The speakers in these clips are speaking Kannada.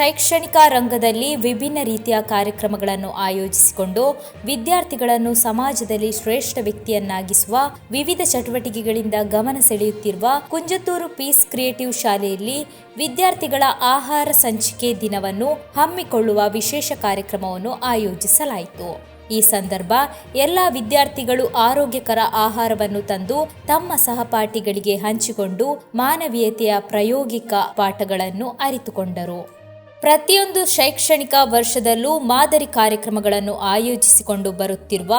ಶೈಕ್ಷಣಿಕ ರಂಗದಲ್ಲಿ ವಿಭಿನ್ನ ರೀತಿಯ ಕಾರ್ಯಕ್ರಮಗಳನ್ನು ಆಯೋಜಿಸಿಕೊಂಡು ವಿದ್ಯಾರ್ಥಿಗಳನ್ನು ಸಮಾಜದಲ್ಲಿ ಶ್ರೇಷ್ಠ ವ್ಯಕ್ತಿಯನ್ನಾಗಿಸುವ ವಿವಿಧ ಚಟುವಟಿಕೆಗಳಿಂದ ಗಮನ ಸೆಳೆಯುತ್ತಿರುವ ಕುಂಜತ್ತೂರು ಪೀಸ್ ಕ್ರಿಯೇಟಿವ್ ಶಾಲೆಯಲ್ಲಿ ವಿದ್ಯಾರ್ಥಿಗಳ ಆಹಾರ ಸಂಚಿಕೆ ದಿನವನ್ನು ಹಮ್ಮಿಕೊಳ್ಳುವ ವಿಶೇಷ ಕಾರ್ಯಕ್ರಮವನ್ನು ಆಯೋಜಿಸಲಾಯಿತು. ಈ ಸಂದರ್ಭ ಎಲ್ಲ ವಿದ್ಯಾರ್ಥಿಗಳು ಆರೋಗ್ಯಕರ ಆಹಾರವನ್ನು ತಂದು ತಮ್ಮ ಸಹಪಾಠಿಗಳಿಗೆ ಹಂಚಿಕೊಂಡು ಮಾನವೀಯತೆಯ ಪ್ರಾಯೋಗಿಕ ಪಾಠಗಳನ್ನು ಅರಿತುಕೊಂಡರು. ಪ್ರತಿಯೊಂದು ಶೈಕ್ಷಣಿಕ ವರ್ಷದಲ್ಲೂ ಮಾದರಿ ಕಾರ್ಯಕ್ರಮಗಳನ್ನು ಆಯೋಜಿಸಿಕೊಂಡು ಬರುತ್ತಿರುವ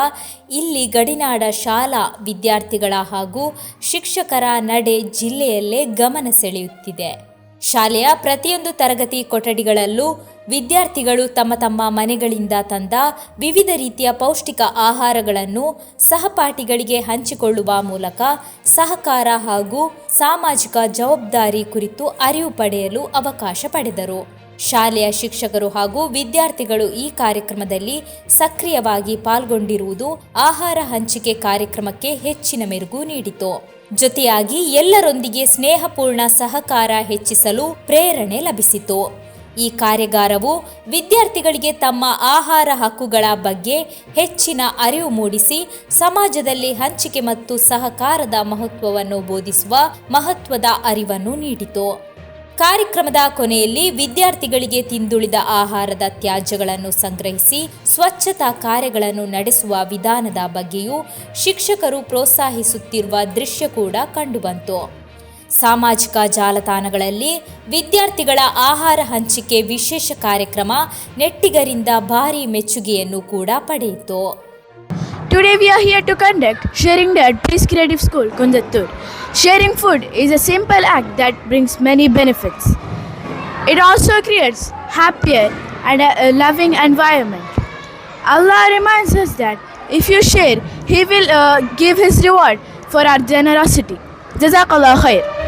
ಇಲ್ಲಿ ಗಡಿನಾಡ ಶಾಲಾ ವಿದ್ಯಾರ್ಥಿಗಳ ಹಾಗೂ ಶಿಕ್ಷಕರ ನಡೆ ಜಿಲ್ಲೆಯಲ್ಲೇ ಗಮನ ಸೆಳೆಯುತ್ತಿದೆ. ಶಾಲೆಯ ಪ್ರತಿಯೊಂದು ತರಗತಿ ಕೊಠಡಿಗಳಲ್ಲೂ ವಿದ್ಯಾರ್ಥಿಗಳು ತಮ್ಮ ತಮ್ಮ ಮನೆಗಳಿಂದ ತಂದ ವಿವಿಧ ರೀತಿಯ ಪೌಷ್ಟಿಕ ಆಹಾರಗಳನ್ನು ಸಹಪಾಠಿಗಳಿಗೆ ಹಂಚಿಕೊಳ್ಳುವ ಮೂಲಕ ಸಹಕಾರ ಹಾಗೂ ಸಾಮಾಜಿಕ ಜವಾಬ್ದಾರಿ ಕುರಿತು ಅರಿವು ಪಡೆಯಲು ಅವಕಾಶ ಪಡೆದರು. ಶಾಲೆಯ ಶಿಕ್ಷಕರು ಹಾಗೂ ವಿದ್ಯಾರ್ಥಿಗಳು ಈ ಕಾರ್ಯಕ್ರಮದಲ್ಲಿ ಸಕ್ರಿಯವಾಗಿ ಪಾಲ್ಗೊಂಡಿರುವುದು ಆಹಾರ ಹಂಚಿಕೆ ಕಾರ್ಯಕ್ರಮಕ್ಕೆ ಹೆಚ್ಚಿನ ಮೆರುಗು ನೀಡಿತು. ಜೊತೆಯಾಗಿ ಎಲ್ಲರೊಂದಿಗೆ ಸ್ನೇಹಪೂರ್ಣ ಸಹಕಾರ ಹೆಚ್ಚಿಸಲು ಪ್ರೇರಣೆ ಲಭಿಸಿತು. ಈ ಕಾರ್ಯಾಗಾರವು ವಿದ್ಯಾರ್ಥಿಗಳಿಗೆ ತಮ್ಮ ಆಹಾರ ಹಕ್ಕುಗಳ ಬಗ್ಗೆ ಹೆಚ್ಚಿನ ಅರಿವು ಮೂಡಿಸಿ, ಸಮಾಜದಲ್ಲಿ ಹಂಚಿಕೆ ಮತ್ತು ಸಹಕಾರದ ಮಹತ್ವವನ್ನು ಬೋಧಿಸುವ ಮಹತ್ವದ ಅರಿವನ್ನು ನೀಡಿತು. ಕಾರ್ಯಕ್ರಮದ ಕೊನೆಯಲ್ಲಿ ವಿದ್ಯಾರ್ಥಿಗಳಿಗೆ ತಿಂದುಳಿದ ಆಹಾರದ ತ್ಯಾಜ್ಯಗಳನ್ನು ಸಂಗ್ರಹಿಸಿ ಸ್ವಚ್ಛತಾ ಕಾರ್ಯಗಳನ್ನು ನಡೆಸುವ ವಿಧಾನದ ಬಗ್ಗೆಯೂ ಶಿಕ್ಷಕರು ಪ್ರೋತ್ಸಾಹಿಸುತ್ತಿರುವ ದೃಶ್ಯ ಕೂಡ ಕಂಡುಬಂತು. ಸಾಮಾಜಿಕ ಜಾಲತಾಣಗಳಲ್ಲಿ ವಿದ್ಯಾರ್ಥಿಗಳ ಆಹಾರ ಹಂಚಿಕೆ ವಿಶೇಷ ಕಾರ್ಯಕ್ರಮ ನೆಟ್ಟಿಗರಿಂದ ಭಾರೀ ಮೆಚ್ಚುಗೆಯನ್ನು ಕೂಡ ಪಡೆಯಿತು. Today we are here to conduct Sharing Day at Peace Creative School, Kunjattur. Sharing food is a simple act that brings many benefits. It also creates happier and a loving environment. Allah reminds us that if you share, He will uh, give His reward for our generosity. Jazakallah khair.